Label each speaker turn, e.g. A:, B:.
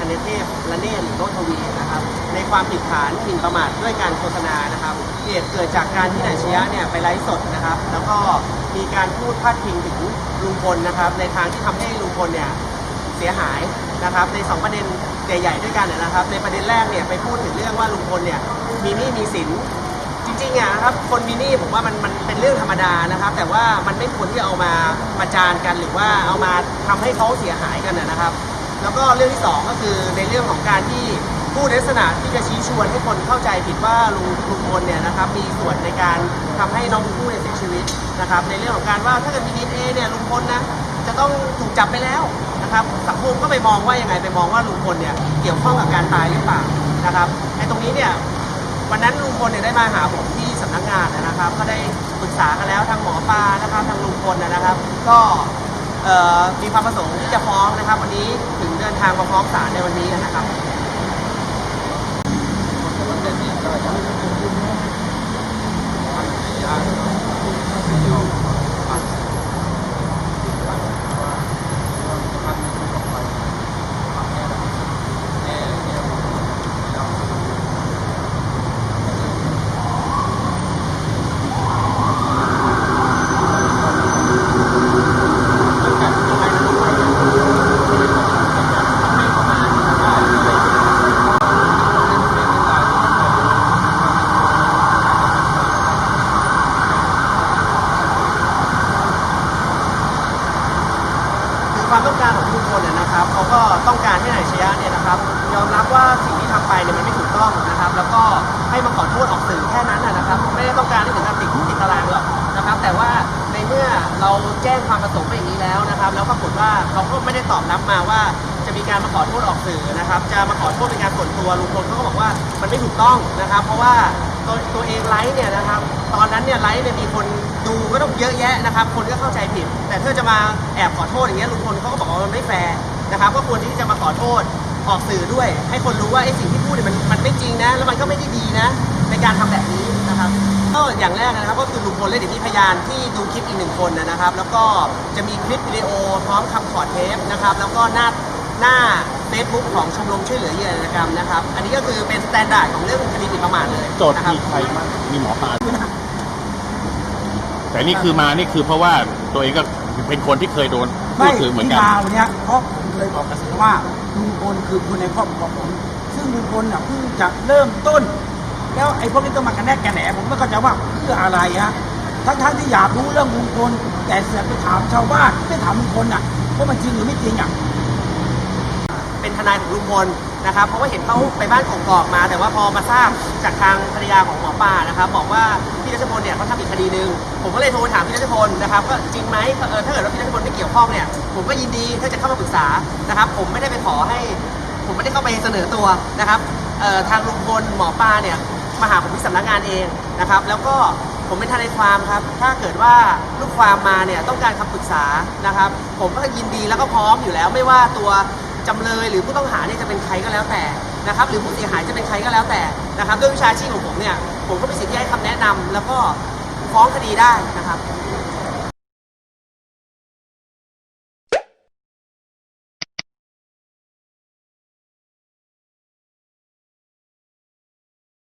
A: ธัญเทพละเนตรหรือโรทวีนะครับในความผิดฐานหมิ่นประมาทด้วยการโฆษณานะครับเหตุเกิดจากการที่นายชียะเนี่ยไปไลฟ์สดนะครับ แล้วก็มีการพูดพาดพิงถึงลุงพลนะครับ ในทางที่ทำให้ลุงพลเนี่ยเสียหายนะครับ ในสองประเด็นใหญ่ๆด้วยกันนะครับ ในประเด็นแรกเนี่ยไปพูดถึงเรื่องว่าลุงพลเนี่ยมีหนี้มีสินจริงๆอะนะครับคนมีหนี้ผมว่ามันมันเป็นเรื่องธรรมดานะครับ แต่ว่ามันไม่ควรที่จะเอามาประจานกันหรือว่าเอามาทำให้เขาเสียหายกันนะครับ แล้วก็เรื่องที่สองก็คือในเรื่องของการที่พูดในลักษณะที่จะชี้ชวนให้คนเข้าใจผิดว่าลุงลุงพลเนี่ยนะครับมีส่วนในการทำให้น้องชมพู่เนี่ยเสียชีวิตนะครับในเรื่องของการว่าถ้าเกิดมีดีเอเนี่ยลุงพลนะจะต้องถูกจับไปแล้วนะครับสังคมก็ไปมองว่ายังไงไปมองว่าลุงพลเนี่ยเกี่ยวข้องกับการตายหรือเปล่านะครับไอ้ตรงนี้เนี่ยวันนั้นลุงพลเนี่ยได้มาหาผมที่สำนักงานนะครับ ก็ได้ปรึกษากันแล้วทางหมอปลานะครับทางลุงพลนะครับ ก็ มีความประสงค์ที่จะฟ้องนะครับ วันนี้ถึงเดินทางมาฟ้องศาลในวันนี้นะครับ ความต้องการของทุกคนเนี่ยนะครับเขาก็ต้องการให้นายชยะเนี่ยนะครับยอมรับว่าสิ่งที่ทำไปเนี่ยมันไม่ถูกต้องนะครับ แล้วก็ให้มาขอโทษออกสื่อแค่นั้นนะนะครับ ไม่ได้ต้องการให้ถึงกับติดคุกติดตารางหรอกนะครับ แต่ว่าในเมื่อเราแจ้งความประสงค์ไปอย่างนี้แล้วนะครับ แล้วปรากฏว่าเขาก็ไม่ได้ตอบรับมาว่าจะมีการมาขอโทษออกสื่อนะครับ จะมาขอโทษเป็นการส่วนตัวลุงพลเขาก็บอกว่ามันไม่ถูกต้องนะครับ เพราะว่า ตัวตัวเองไลฟ์เนี่ยนะครับ ตอนนั้นเนี่ยไลฟ์เนี่ยมีคนดูก็ต้องเยอะแยะนะครับ คนก็เข้าใจผิด แต่ถ้าจะมาแอบขอโทษอย่างเงี้ยลุงพลเขาก็บอกว่ามันไม่แฟร์นะครับ ก็ควรที่จะมาขอโทษออกสื่อด้วย ให้คนรู้ว่าไอ้สิ่งที่พูดเนี่ยมันมันไม่จริงนะ แล้วมันก็ไม่ได้ดีนะ ในการทำแบบนี้นะครับก็อย่างแรกนะครับก็คือลุงพลและเดี๋ยวมีพยานที่ดูคลิปอีกหนึ่งคนนะครับ แล้วก็จะมีคลิปวิดีโอพร้อมคำขอเทปนะครับ แล้วก็หน้าหน้า เฟซบุ๊กของชมรมช่วยเหลือเหยื่ออาชญากรรมนะครับ อันนี้ก็คือเป็นสแตนดาร์ดของเรื่องคดีหมิ่นประมาทเลย
B: โจทย์
A: นะครับ
B: มีใครบ้างมีหมอปลาแต่นี่คือมานี่คือเพราะว่าตัวเองก็เป็นคนที่เคยโดนพู
C: ไม่
B: ดถึงเหมือน
C: ที่
B: กัน
C: มาวันเนี้ยเพราะผมเคยบอกกับสื่อว่าลุงพลคือคนในครอบครัวผม ซึ่งลุงพลน่ะเพิ่งจะเริ่มต้น แล้วไอ้พวกนี้ต้องมากันแนกกันแหนผมไม่เข้าใจว่าเพื่ออะไรฮะทั้งทั้งๆที่อยากรู้เรื่องลุงพลแต่เสือกไปถามชาวบ้านไม่ถามลุงพลอะว่ามันจริงหรือไม่จริงอะ
A: เป็น ทนายของลุงพลนะครับ เพราะว่าเห็นเขาไปบ้านของกอกมา แต่ว่าพอมาทราบจากทางภรรยาของหมอปลานะครับ บอกว่าพี่รัชพลเนี่ยเขาทำอีกคดีหนึ่งผมก็เลยโทรถามพี่รัชพลนะครับก็จริงไหมเออถ้าเกิดว่าพี่รัชพลไม่เกี่ยวข้องเนี่ยผมก็ยินดีถ้าจะเข้ามาปรึกษานะครับ ผมไม่ได้ไปขอให้ ผมไม่ได้เข้าไปเสนอตัวนะครับทางลุงพลหมอปลาเนี่ยมาหาผมที่สำนักงานเองนะครับ แล้วก็ผมเป็นทนายความครับ ถ้าเกิดว่าลูกความมาเนี่ยต้องการคำปรึกษานะครับ ผมก็ยินดีแล้วก็พร้อมอยู่แล้ว ไม่ว่าตัว จำเลยหรือผู้ต้องหาเนี่ยจะเป็นใครก็แล้วแต่นะครับหรือผู้เสียหายจะเป็นใครก็แล้วแต่นะครับด้วยวิชาชีพของผมเนี่ยผมก็มีสิทธิ์ที่ให้คำแนะนำแล้วก็ฟ้องคดีได้นะครับ